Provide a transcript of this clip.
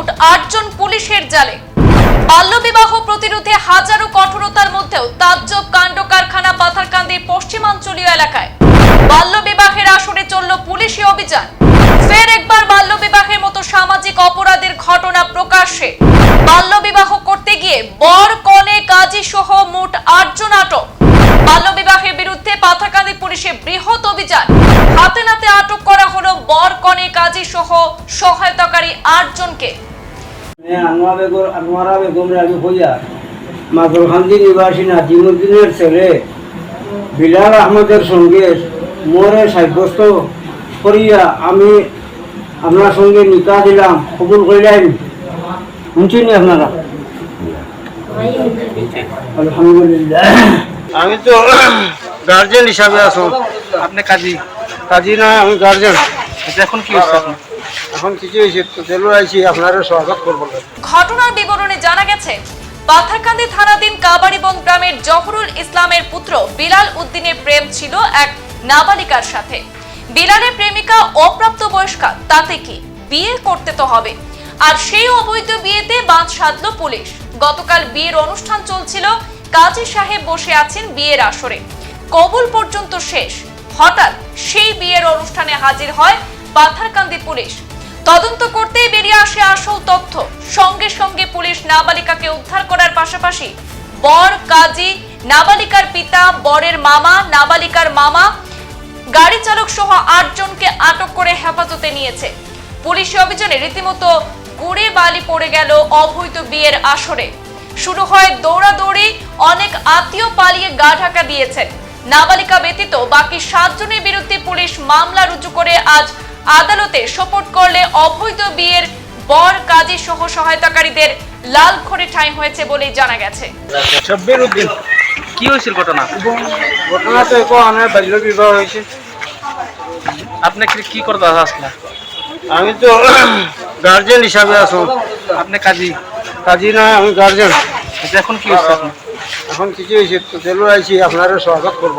মোট আটজন পুলিশের জালে। বাল্যবিবাহ প্রতিরোধে হাজারো কঠোরতার মধ্যেও তাজ্জব কাণ্ড কারখানা পাথারকান্দির পশ্চিমাঞ্চলীয় এলাকায়। বাল্যবিবাহের আসরে চলল পুলিশি অভিযান। ফের একবার বাল্যবিবাহের মতো সামাজিক অপরাধের ঘটনা প্রকাশ্যে। বাল্যবিবাহ করতে গিয়ে বর, কনে, কাজী সহ মোট আটজন আটক। বাল্যবিবাহের বিরুদ্ধে পাথারকান্দি পুলিশের বৃহৎ অভিযান। হাতে নাতে আটক করা হলো বর, কনে, কাজী সহ সহায়তাকারী আটজনকে। বেগম আনোয়ারা বেগম রাজু হইয়া মাগরখান্দি নিবাসী নাজিমুদ্দিনের ছেলে বিলাল আহমদের সঙ্গে মোরে সাব্যস্ত করিয়া আমি আপনার সঙ্গে নিকা দিলাম। কবুল করলেন? শুনছেন আপনারা? আলহামদুলিল্লাহ। আমি তো গার্জেন হিসাবে আছো। আপনি কাজী কাজী না আমি গার্জেন। এটা এখন কি এখন কিছু হয়েছে তো চলো আইছি আপনারা স্বাগত করব। ঘটনার বিবরণে জানা গেছে পাথারকান্দি থানাধীন কাবারিবং গ্রামের জহরুল ইসলামের পুত্র বিলাল উদ্দিনের প্রেম ছিল এক নাবালিকার সাথে। বিলালের প্রেমিকা অপ্রাপ্ত বয়স্কা তাতে কি বিয়ে করতে তো হবে। আর সেই অবৈধ বিয়েতে বাঁধ সাধল পুলিশ। গতকাল বিয়ের অনুষ্ঠান চলছিল, কাজী সাহেব বসে আছেন বিয়ের আসরে। কবুল পর্যন্ত শেষ। হঠাৎ সেই বিয়ের অনুষ্ঠানে হাজির হয় পাথারকান্দি পুলিশ। তদন্ত করতেই বেরিয়ে আসে আসল তথ্য। সঙ্গে সঙ্গে পুলিশ নাবালিকাকে উদ্ধার করার পাশাপাশি বর, কাজী, নাবালিকার পিতা, বরের মামা, নাবালিকার মামা, গাড়ি চালক সহ আটজনকে আটক করে হেফাজতে নিয়েছে। পুলিশি অভিযানে রীতিমতো গুড়ে বালি পড়ে গেল অবৈধ বিয়ের আসরে। শুরু হয় দৌড়াদৌড়ি, অনেক আত্মীয় পালিয়ে গা ঢাকা দিয়েছেন। নাবালিকা ব্যতীত বাকি সাতজনের বিরুদ্ধে পুলিশ মামলা রুজু করে আজ আদালতে সোপর্ট করলে অবৈধ বিয়ের বর কাজী সহ সহায়তাকারীদের লাল খড়ে ঠাঁই হয়েছে বলে জানা গেছে। শব্বির উদ্দিন কি হয়েছিল ঘটনা? ঘটনা তো এখন আমার বাল্য বিবাহ হয়েছে। আপনি কি কি করতে আসলে? আমি তো গার্জেন হিসাবে আছো। আপনি কাজী? কাজী না আমি গার্জেন এখন কি হচ্ছে আপনার এখন কিছু হয়েছে তো চলো আইছি আপনারা স্বাগত করব।